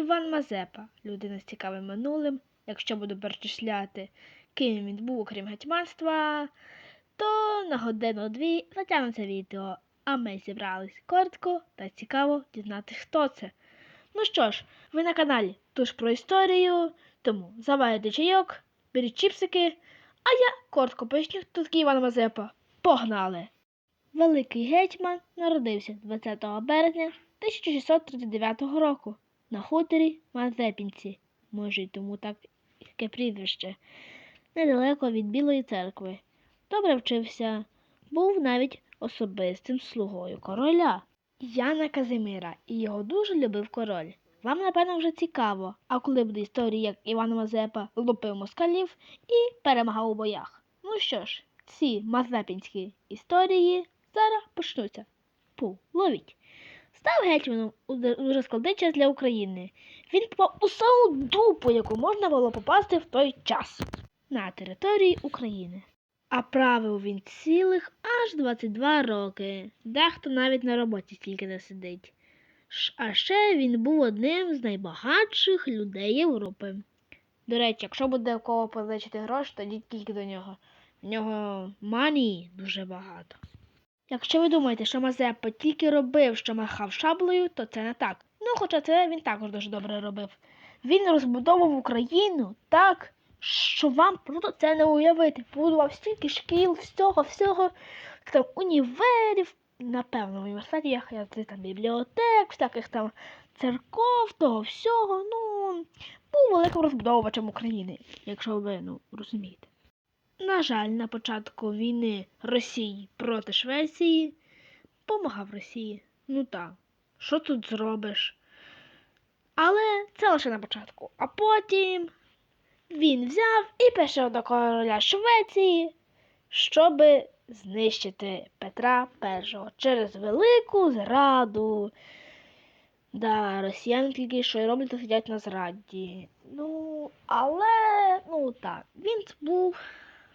Іван Мазепа, людина з цікавим минулим. Якщо буду перечисляти, ким він був, окрім гетьманства, то на годину-дві затягнеться відео. А ми зібрались коротко та цікаво дізнатися, хто це. Ну що ж, ви на каналі Туж про історію, тому заварите чайок, беріть чіпсики, а я коротко поясню, хто такий Іван Мазепа. Погнали! Великий гетьман народився 20 березня 1639 року на хуторі Мазепінці, може й тому так яке прізвище, недалеко від Білої церкви. Добре вчився, був навіть особистим слугою короля Яна Казимира, і його дуже любив король. Вам, напевно, вже цікаво, а коли буде історія, як Іван Мазепа лупив москалів і перемагав у боях. Ну що ж, ці мазепінські історії зараз почнуться. Пу, ловіть. Став гетьманом у дуже складний час для України. Він попав у саму дупу, яку можна було попасти в той час на території України. А правив він цілих аж 22 роки. Дехто навіть на роботі стільки не сидить. А ще він був одним з найбагатших людей Європи. До речі, якщо буде у кого позичити гроші, то йдіть тільки до нього. В нього мані дуже багато. Якщо ви думаєте, що Мазепа тільки робив, що махав шаблею, то це не так. Ну, хоча це він також дуже добре робив. Він розбудовував Україну так, що вам просто це не уявити. Побудував стільки шкіл, всього, всього, там універів, напевно, в університетах, я там бібліотек, всяких там церков, того всього. Ну, був великим розбудовувачем України, якщо ви ну, розумієте. На жаль, на початку війни Росії проти Швеції помагав Росії. Ну так, що тут зробиш? Але це лише на початку. А потім він взяв і пішов до короля Швеції, щоб знищити Петра І через велику зраду. Да, росіяни тільки що й роблять, то сидять на зраді. Ну, але, ну так, він був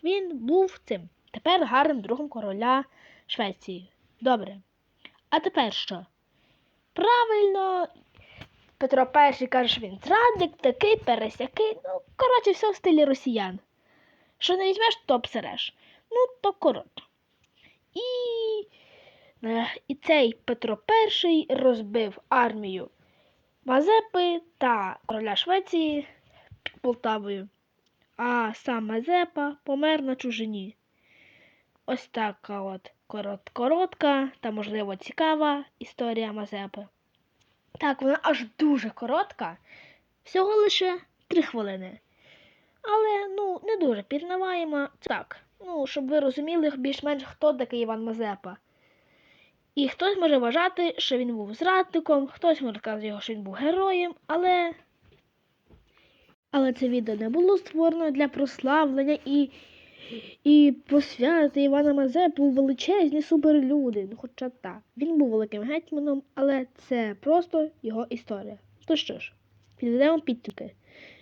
він був цим тепер гарним другом короля Швеції. Добре. А тепер що? Правильно, Петро І каже, що він зрадник, такий, пересякий. Ну, коротше, все в стилі росіян. Що не візьмеш, то обсереш. Ну, то коротко. І, е, і цей Петро І розбив армію Мазепи та короля Швеції під Полтавою а сам Мазепа помер на чужині. Ось така от корот, коротка та, можливо, цікава історія Мазепи. Так, вона аж дуже коротка, всього лише три хвилини. Але ну, не дуже пірнаваємо. Так, ну, щоб ви розуміли більш-менш, хто такий Іван Мазепа. І хтось може вважати, що він був зрадником, хтось може казати що він був героєм, але але це відео не було створено для прославлення і, і посвяти Івана Мазепи у величезні суперлюди. Ну, хоча так, він був великим гетьманом, але це просто його історія. То що ж, підведемо підсумки.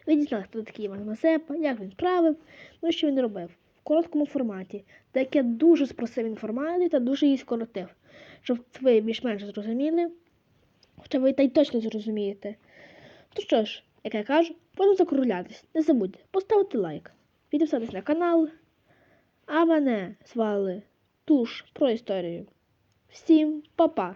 Ви дізналися, хто такий Іван Мазепа, як він правив, ну що він робив в короткому форматі, так я дуже спросив інформацію та дуже її скоротив, щоб ви більш-менш зрозуміли, хоча ви та й точно зрозумієте. То що ж, як я кажу, буду закруглятись. Не забудьте поставити лайк, підписатись на канал. А мене звали Туш про історію. Всім па-па!